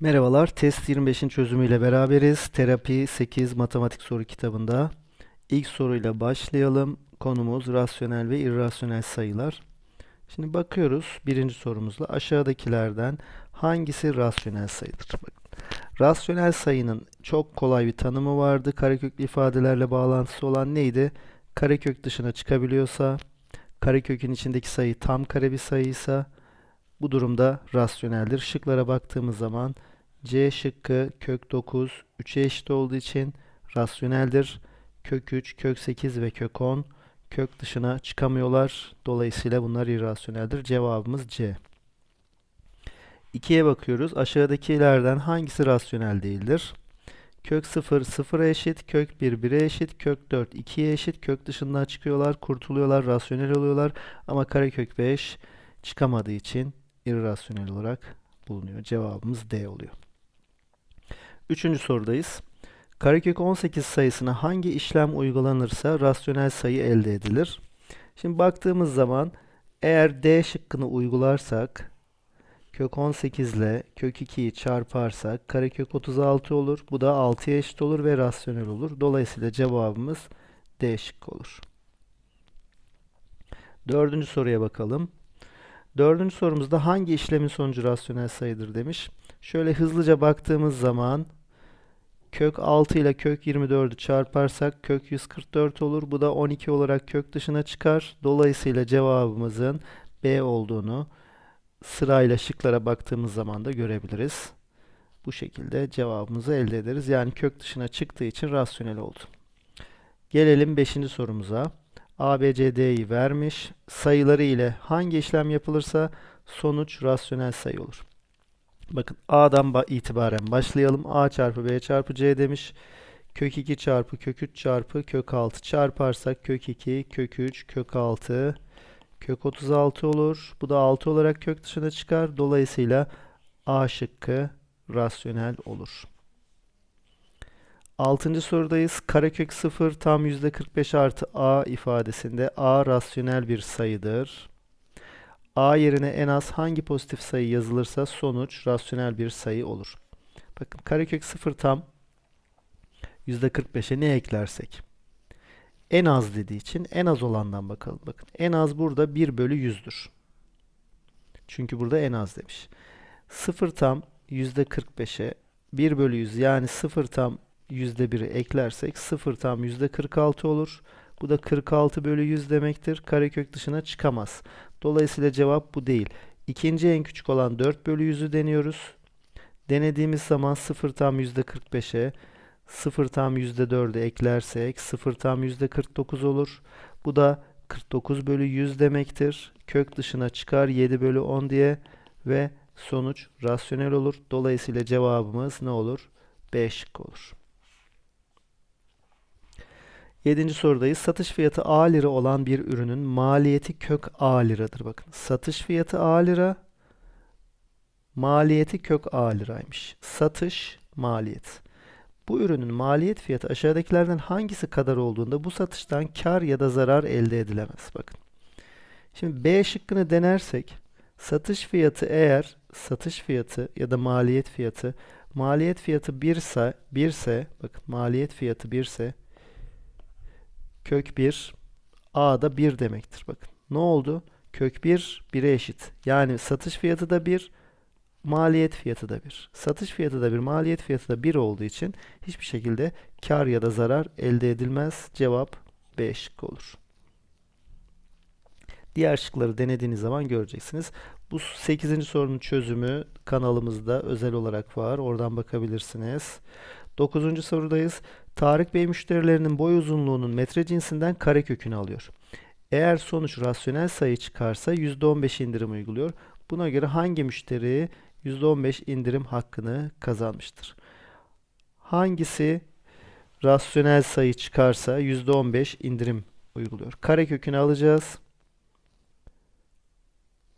Merhabalar, test 25'in çözümüyle beraberiz. Terapi 8 matematik soru kitabında. İlk soruyla başlayalım. Konumuz rasyonel ve irrasyonel sayılar. Şimdi bakıyoruz birinci sorumuzla aşağıdakilerden hangisi rasyonel sayıdır? Bakın, rasyonel sayının çok kolay bir tanımı vardı. Kareköklü ifadelerle bağlantısı olan neydi? Karekök dışına çıkabiliyorsa, karekökün içindeki sayı tam kare bir sayıysa bu durumda rasyoneldir. Şıklara baktığımız zaman C şıkkı kök 9 3'e eşit olduğu için rasyoneldir. Kök 3, kök 8 ve kök 10 kök dışına çıkamıyorlar. Dolayısıyla bunlar irrasyoneldir. Cevabımız C. 2'ye bakıyoruz. Aşağıdakilerden hangisi rasyonel değildir? Kök 0 0'a eşit, kök 1 1'e eşit, kök 4 2'ye eşit, kök dışından çıkıyorlar, kurtuluyorlar, rasyonel oluyorlar ama karekök 5 çıkamadığı için irrasyonel olarak bulunuyor. Cevabımız D oluyor. Üçüncü sorudayız. Karekök 18 sayısına hangi işlem uygulanırsa rasyonel sayı elde edilir? Şimdi baktığımız zaman eğer D şıkkını uygularsak kök 18 ile kök 2'yi çarparsak karekök 36 olur. Bu da 6'ya eşit olur ve rasyonel olur. Dolayısıyla cevabımız D şıkkı olur. Dördüncü soruya bakalım. Dördüncü sorumuzda hangi işlemin sonucu rasyonel sayıdır demiş. Şöyle hızlıca baktığımız zaman kök 6 ile kök 24'ü çarparsak kök 144 olur. Bu da 12 olarak kök dışına çıkar. Dolayısıyla cevabımızın B olduğunu sırayla şıklara baktığımız zaman da görebiliriz. Bu şekilde cevabımızı elde ederiz. Yani kök dışına çıktığı için rasyonel oldu. Gelelim 5. sorumuza. A, B, C, D'yi vermiş. Sayıları ile hangi işlem yapılırsa sonuç rasyonel sayı olur. Bakın A'dan ba itibaren başlayalım. A çarpı B çarpı C demiş. Kök 2 çarpı kök 3 çarpı kök 6 çarparsak kök 2, kök 3, kök 6, kök 36 olur. Bu da 6 olarak kök dışına çıkar. Dolayısıyla A şıkkı rasyonel olur. Altıncı sorudayız. Karekök 0 tam %45 artı A ifadesinde A rasyonel bir sayıdır. A yerine en az hangi pozitif sayı yazılırsa sonuç rasyonel bir sayı olur. Bakın karekök 0 tam %45'e ne eklersek. En az dediği için en az olandan bakalım. Bakın en az burada 1 bölü 100'dür. Çünkü burada en az demiş. 0 tam %45'e 1 bölü 100 yani 0 tam %1'i eklersek 0 tam %46 olur. Bu da 46 bölü 100 demektir. Karekök dışına çıkamaz. Dolayısıyla cevap bu değil. İkinci en küçük olan 4 bölü 100'ü deniyoruz. Denediğimiz zaman 0 tam %45'e 0 tam %4'e eklersek 0 tam %49 olur. Bu da 49 bölü 100 demektir. Kök dışına çıkar 7 bölü 10 diye ve sonuç rasyonel olur. Dolayısıyla cevabımız ne olur? B şıkkı olur. Yedinci sorudayız. Satış fiyatı A lira olan bir ürünün maliyeti kök A liradır. Bakın satış fiyatı A lira, maliyeti kök A liraymış. Satış maliyet. Bu ürünün maliyet fiyatı aşağıdakilerden hangisi kadar olduğunda bu satıştan kar ya da zarar elde edilemez. Bakın. Şimdi B şıkkını denersek satış fiyatı eğer satış fiyatı ya da maliyet fiyatı maliyet fiyatı 1 ise 1 ise bakın maliyet fiyatı 1 ise kök 1 a da 1 demektir. Bakın ne oldu? Kök 1 1'e eşit. Yani satış fiyatı da 1, maliyet fiyatı da 1. Satış fiyatı da 1, maliyet fiyatı da 1 olduğu için hiçbir şekilde kar ya da zarar elde edilmez. Cevap B şıkkı olur. Diğer şıkları denediğiniz zaman göreceksiniz. Bu 8. sorunun çözümü kanalımızda özel olarak var. Oradan bakabilirsiniz. 9. sorudayız. Tarık Bey müşterilerinin boy uzunluğunun metre cinsinden karekökünü alıyor. Eğer sonuç rasyonel sayı çıkarsa %15 indirim uyguluyor. Buna göre hangi müşteri %15 indirim hakkını kazanmıştır? Hangisi rasyonel sayı çıkarsa %15 indirim uyguluyor? Karekökünü alacağız.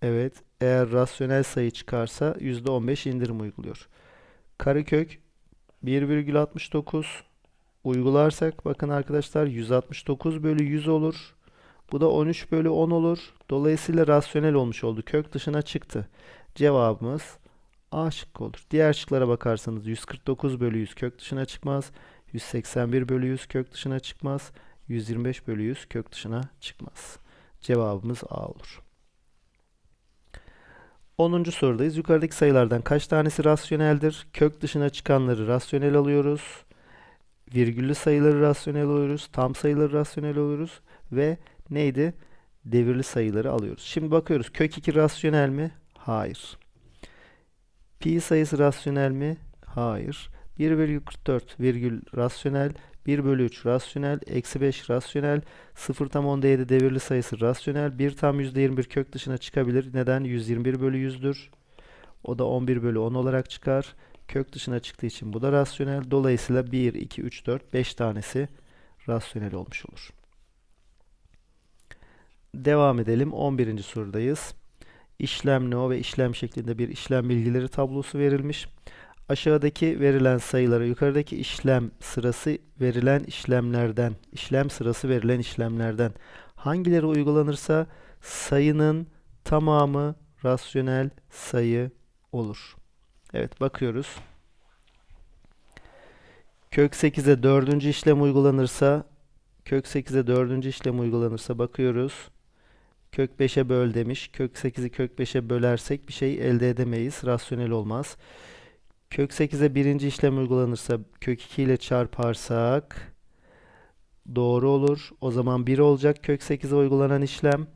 Evet, eğer rasyonel sayı çıkarsa %15 indirim uyguluyor. Karekök 1,69 uygularsak bakın arkadaşlar 169 bölü 100 olur. Bu da 13 bölü 10 olur. Dolayısıyla rasyonel olmuş oldu. Kök dışına çıktı. Cevabımız A şıkkı olur. Diğer şıklara bakarsanız 149 bölü 100 kök dışına çıkmaz. 181 bölü 100 kök dışına çıkmaz. 125 bölü 100 kök dışına çıkmaz. Cevabımız A olur. 10. sorudayız. Yukarıdaki sayılardan kaç tanesi rasyoneldir? Kök dışına çıkanları rasyonel alıyoruz. Virgüllü sayıları rasyonel alıyoruz. Tam sayıları rasyonel alıyoruz. Ve neydi? Devirli sayıları alıyoruz. Şimdi bakıyoruz. Kök 2 rasyonel mi? Hayır. Pi sayısı rasyonel mi? Hayır. 1,44 virgül rasyonel. 1 bölü 3 rasyonel. Eksi 5 rasyonel. 0 tam 10'da 7 devirli sayısı rasyonel. 1 tam %21 kök dışına çıkabilir. Neden? 121 bölü 100'dür. O da 11 bölü 10 olarak çıkar. Kök dışına çıktığı için bu da rasyonel. Dolayısıyla 1, 2, 3, 4, 5 tanesi rasyonel olmuş olur. Devam edelim. 11. sorudayız. İşlem no ve işlem şeklinde bir işlem bilgileri tablosu verilmiş. Aşağıdaki verilen sayılara yukarıdaki işlem sırası verilen işlemlerden, işlem sırası verilen işlemlerden hangileri uygulanırsa sayının tamamı rasyonel sayı olur. Evet bakıyoruz. Kök 8'e dördüncü işlem uygulanırsa kök 8'e dördüncü işlem uygulanırsa bakıyoruz. Kök 5'e böl demiş. Kök 8'i kök 5'e bölersek bir şey elde edemeyiz. Rasyonel olmaz. Kök 8'e birinci işlem uygulanırsa kök 2 ile çarparsak doğru olur. O zaman 1 olacak kök 8'e uygulanan işlem.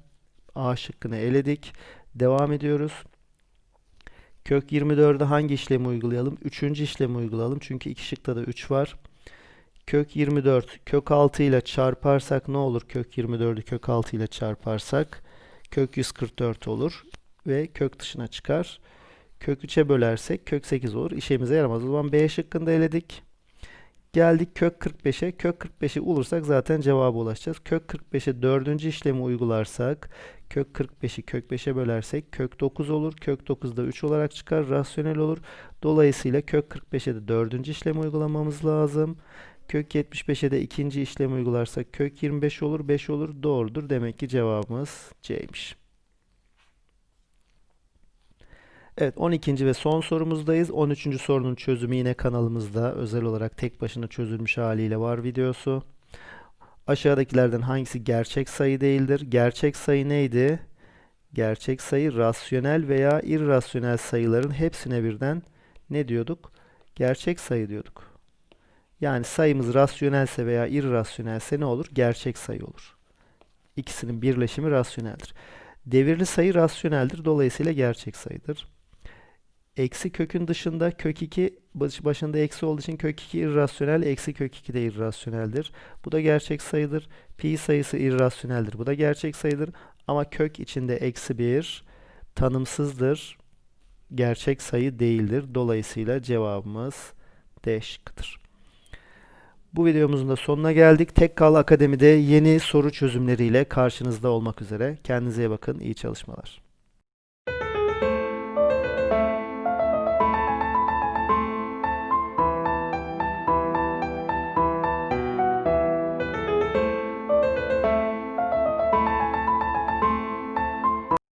A şıkkını eledik. Devam ediyoruz. Kök 24'e hangi işlemi uygulayalım? Üçüncü işlemi uygulayalım. Çünkü iki şıkta da 3 var. Kök 24 kök 6 ile çarparsak ne olur? Kök 24'ü kök 6 ile çarparsak kök 144 olur ve kök dışına çıkar. Kök 3'e bölersek kök 8 olur. İşimize yaramaz. O zaman B şıkkında eledik. Geldik kök 45'e. Kök 45'i bulursak zaten cevaba ulaşacağız. Kök 45'e dördüncü işlemi uygularsak kök 45'i kök 5'e bölersek kök 9 olur. Kök 9 da 3 olarak çıkar. Rasyonel olur. Dolayısıyla kök 45'e de dördüncü işlemi uygulamamız lazım. Kök 75'e de ikinci işlemi uygularsak kök 25 olur, 5 olur. Doğrudur. Demek ki cevabımız C'ymiş. Evet 12. ve son sorumuzdayız. 13. sorunun çözümü yine kanalımızda özel olarak tek başına çözülmüş haliyle var videosu. Aşağıdakilerden hangisi gerçek sayı değildir? Gerçek sayı neydi? Gerçek sayı rasyonel veya irrasyonel sayıların hepsine birden ne diyorduk? Gerçek sayı diyorduk. Yani sayımız rasyonelse veya irrasyonelse ne olur? Gerçek sayı olur. İkisinin birleşimi rasyoneldir. Devirli sayı rasyoneldir. Dolayısıyla gerçek sayıdır. Eksi kökün dışında kök 2 başında eksi olduğu için kök 2 irrasyonel. Eksi kök 2 de irrasyoneldir. Bu da gerçek sayıdır. Pi sayısı irrasyoneldir. Bu da gerçek sayıdır. Ama kök içinde eksi 1 tanımsızdır. Gerçek sayı değildir. Dolayısıyla cevabımız D şıkkıdır. Bu videomuzun da sonuna geldik. Tekkal Akademi'de yeni soru çözümleriyle karşınızda olmak üzere. Kendinize iyi bakın. İyi çalışmalar.